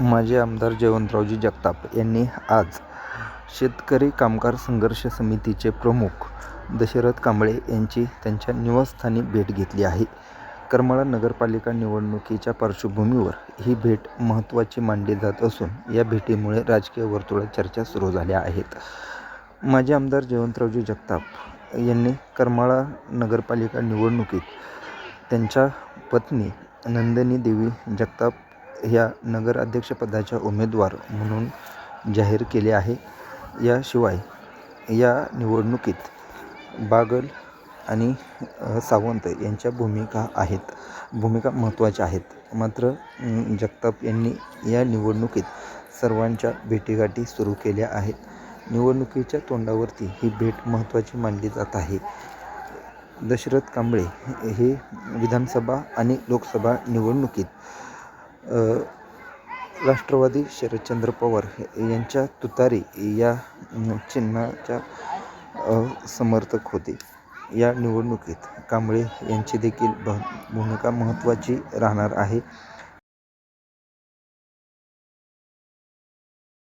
माजी आमदार जयवंतरावजी जगताप यांनी आज शेतकरी कामगार संघर्ष समितीचे प्रमुख दशरथ कांबळे यांची त्यांच्या निवासस्थानी भेट घेतली आहे. करमाळा नगरपालिका निवडणुकीच्या पार्श्वभूमीवर ही भेट महत्त्वाची मानली जात असून या भेटीमुळे राजकीय वर्तुळात चर्चा सुरू झाल्या आहेत. माजी आमदार जयवंतरावजी जगताप यांनी करमाळा नगरपालिका निवडणुकीत त्यांच्या पत्नी नंदिनी देवी जगताप ह्या नगराध्यक्षपदाच्या उमेदवार म्हणून जाहीर केले आहे. याशिवाय या निवडणुकीत बागल आणि सावंत यांच्या भूमिका आहेत. भूमिका महत्त्वाच्या आहेत. मात्र जगताप यांनी या निवडणुकीत सर्वांच्या भेटीगाठी सुरू केल्या आहेत. निवडणुकीच्या तोंडावरती ही भेट महत्त्वाची मानली जात आहे. दशरथ कांबळे हे विधानसभा आणि लोकसभा निवडणुकीत राष्ट्रवादी शरदचंद्र पवार यांच्या तुतारी या चिन्हाच्या समर्थक होते. या निवडणुकीत कांबळे यांची देखील भ भूमिका महत्त्वाची राहणार आहे.